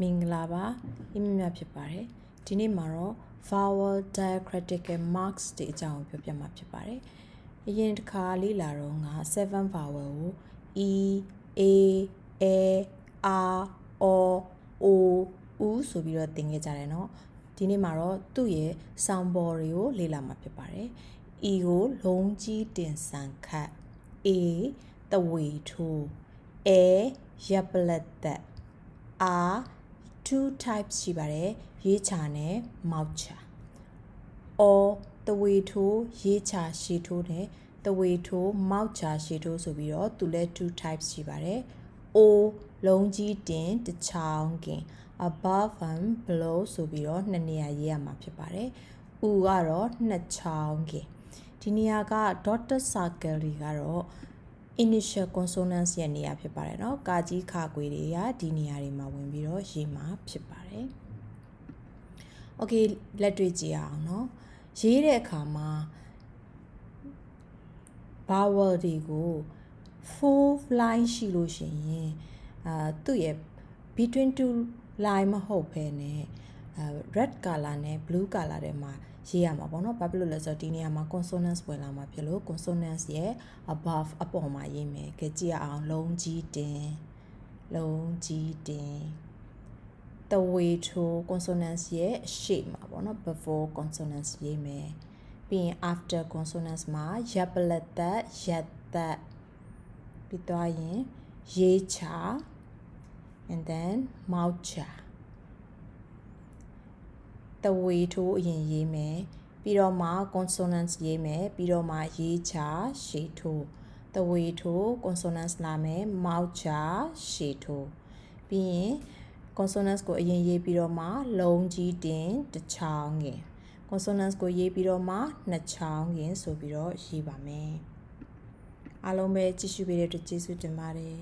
မင်္ဂလာပါအင်းမြတ်ဖြစ်ပါတယ်ဒီနေ့မှာတော့ vowel diacritical marks တွေအကြောင်းကိုပြောပြမှာဖြစ်ပါတယ်အရင်တစ်ခါလေ့လာတော့ငါ7 vowel ကို e a a r o o u ဆိုပြီးတော့သင်ခဲ့ကြတယ်เนาะဒီနေ့မှာတော့သူ့ရဲ့ sound ball တွေကိုလေ့လာမှာဖြစ်ပါတယ် e ကိုလုံးကြီးတင်ဆန်ခတ် a တဝေထိုး a ရပ်ပလက်သက် r two types ရှိပါတယ်ရေးချာနဲ့မောက်ချာ or တဝေထိုးရေးချာရှည်ထိုးနဲ့တဝေထိုးမောက်ချာရှည်ထိုးဆိုပြီးတော့သူလည်း two types ရှိပါတယ် o လုံးကြီးတင်တချောင်းကင် above and below ဆိုပြီးတော့နှစ်နေရာရေးရမှာဖြစ်ပါတယ် u ကတော့နှစ်ချောင်းကင်ဒီနေရာက dotted circle တွေကတော့ initial consonants ရဲ့နေရာဖြစ်ပါတယ်เนาะကာကြီးခါခွေတွေကဒီနေရာတွေမှာဝင်ပြီးတော့ရေးမှာဖြစ်ပါတယ် Okay လက်တွေ့ကြည့်အောင်เนาะရေးတဲ့အခါမှာ vowel တွေကို full line ရှိလို့ရှိရင်အာသူ့ရဲ့ between two line မဟုတ်ဘဲနဲ့အာ red color နဲ့ blue color တွေမှာရေးရမှာပေါ့နော်ဘာဖြစ်လို့လဲဆိုတော့ဒီနေရာမှာ consonants ဝင်လာမှာဖြစ်လို့ consonants ရဲ့ above အပေါ်မှာရေးမယ်ကြည့်ရအောင်လုံးကြီးတင်လုံးကြီးတင်တဝေထိုး consonants ရဲ့အရှိမှာပေါ့နော် before consonants ရေးမယ်ပြီးရင် after consonants မှာရပ်ပလက်သက်ရက်သက်ပြီးသွားရင်ရေးချာ and then mouth cha တဝေထိုးအရင်ရေးမယ်ပြီးတော့မှ consonants ရေးမယ်ပြီးတော့မှရေးချာရှေထိုးတဝေထိုး consonants လာမယ် mouth cha ရှေထိုးပြီးရင် consonants ကိုအရင်ရေးပြီးတော့မှလုံးကြီးတင်တစ်ချောင်းငင် consonants ကိုရေးပြီးတော့မှနှစ်ချောင်းငင်ဆိုပြီးတော့ရေးပါမယ်အားလုံးပဲကြည့်ရှုပေးတဲ့အတွက်ကျေးဇူးတင်ပါတယ်